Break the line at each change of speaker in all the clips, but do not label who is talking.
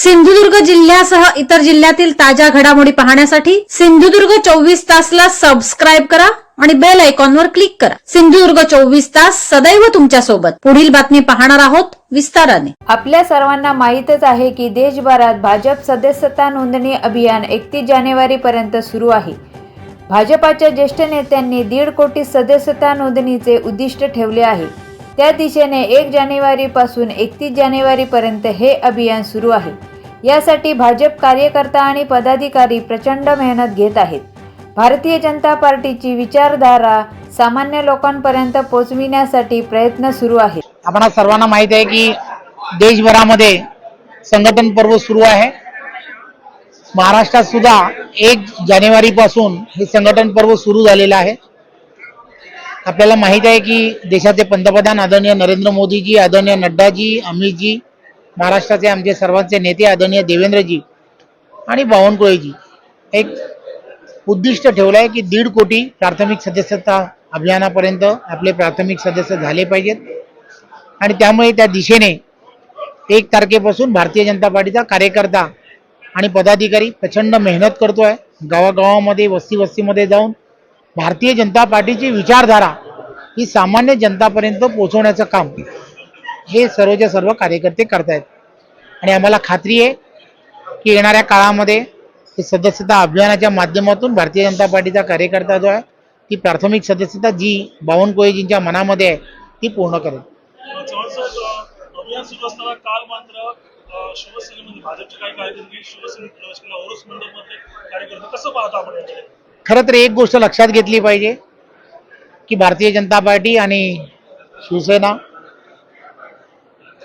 सिंधुदुर्ग जिल्ह्यासह इतर जिल्ह्यातील ताज्या घडामोडी पाहण्यासाठी सिंधुदुर्ग चोवीस तासला सबस्क्राईब करा आणि बेल आयकॉनवर क्लिक करा. सिंधुदुर्ग चोवीस तास सदैव तुमच्यासोबत पुढील बातमी पाहणार आहोत विस्ताराने.
आपल्या सर्वांना माहीतच आहे की देशभरात भाजप सदस्यता नोंदणी अभियान एकतीस जानेवारीपर्यंत सुरू आहे. भाजपाच्या ज्येष्ठ नेत्यांनी दीड कोटी सदस्यता नोंदणीचे उद्दिष्ट ठेवले आहे. त्या दिशेने एक जानेवारीपासून एकतीस जानेवारीपर्यंत हे अभियान सुरू आहे. यासाठी भाजप कार्यकर्ता आणि पदाधिकारी प्रचंड मेहनत घेत आहेत. भारतीय जनता पार्टीची विचारधारा सामान्य लोकांपर्यंत पोहोचविण्यासाठी प्रयत्न सुरू आहेत.
आपण सर्वांना माहीत आहे की देशभरामध्ये संघटन पर्व सुरू आहे. महाराष्ट्रात सुद्धा एक जानेवारी पासून हे संघटन पर्व सुरू झालेलं आहे. आपल्याला माहीत आहे की देशाचे पंतप्रधान आदरणीय नरेंद्र मोदीजी आदरणीय नड्डाजी अमितजी महाराष्ट्राचे आमचे सर्वांचे नेते आदरणीय देवेंद्रजी आणि बावनकुळेजी. एक उद्दिष्ट ठेवलं आहे की दीड कोटी प्राथमिक सदस्यता अभियानापर्यंत आपले प्राथमिक सदस्य झाले पाहिजेत. आणि त्यामुळे त्या दिशेने एक तारखेपासून भारतीय जनता पार्टीचा कार्यकर्ता आणि पदाधिकारी प्रचंड मेहनत करतो आहे गावागावामध्ये वस्ती वस्तीमध्ये जाऊन भारतीय जनता पार्टीची विचारधारा ही सामान्य जनतापर्यंत पोहोचवण्याचं काम हे सर्वच्या सर्व कार्यकर्ते करतायत. आणि आम्हाला खात्री आहे की येणाऱ्या काळामध्ये हे सदस्यता अभियानाच्या माध्यमातून भारतीय जनता पार्टीचा कार्यकर्ता जो आहे ती प्राथमिक सदस्यता जी बावनकुळेजींच्या मनामध्ये आहे ती पूर्ण करेल.
काल मात्र
खरं तर एक गोष्ट लक्षात घेतली पाहिजे की भारतीय जनता पार्टी आणि शिवसेना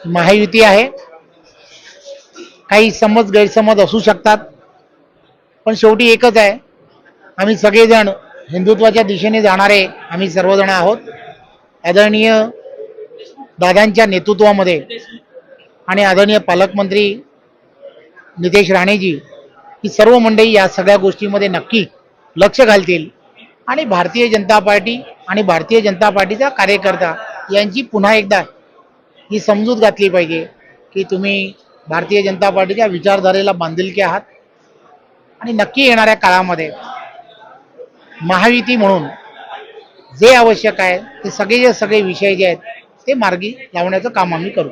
महायुती आहे. काही समज गैरसमज असू शकतात पण शेवटी एकच आहे. आम्ही सगळेजण हिंदुत्वाच्या दिशेने जाणारे आम्ही सर्वजण आहोत. आदरणीय दादांच्या नेतृत्वामध्ये आणि आदरणीय पालकमंत्री नितेश राणेजी ही सर्व मंडळी या सगळ्या गोष्टीमध्ये नक्की लक्ष घालतील. आणि भारतीय जनता पार्टी आणि भारतीय जनता पार्टीचा कार्यकर्ता यांची पुन्हा एकदा ही समजूत घातली पाहिजे की तुम्ही भारतीय जनता पार्टीच्या विचारधारेला बांधिलके आहात. आणि नक्की येणाऱ्या काळामध्ये महायुती म्हणून जे आवश्यक आहे ते सगळे सगळे विषय जे आहेत ते मार्गी लावण्याचं काम आम्ही करू.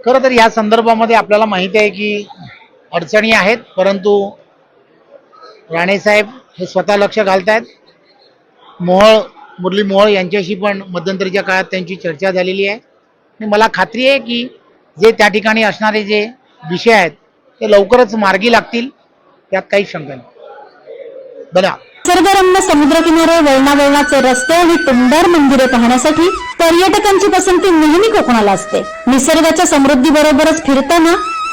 खरं तर या संदर्भामध्ये आपल्याला माहिती आहे की अडचणी आहेत परंतु राणेसाहेब हे स्वतः लक्ष घालतायत. मोहोळ मुरली मोहोळ यांच्याशी पण मध्यंतरीच्या काळात त्यांची चर्चा झालेली आहे. आणि मला खात्री आहे की जे त्या ठिकाणी असणारे जे विषय आहेत ते लवकरच मार्गी लागतील त्यात काही शंका नाही. बघा.
निसर्गरम्य समुद्रकिनारे वळणावळणाचे रस्ते आणि टुमदार मंदिरे पाहण्यासाठी पर्यटकांची पसंती नेहमी कोकणाला असते. निसर्गाच्या समृद्धी बरोबरच फिरताना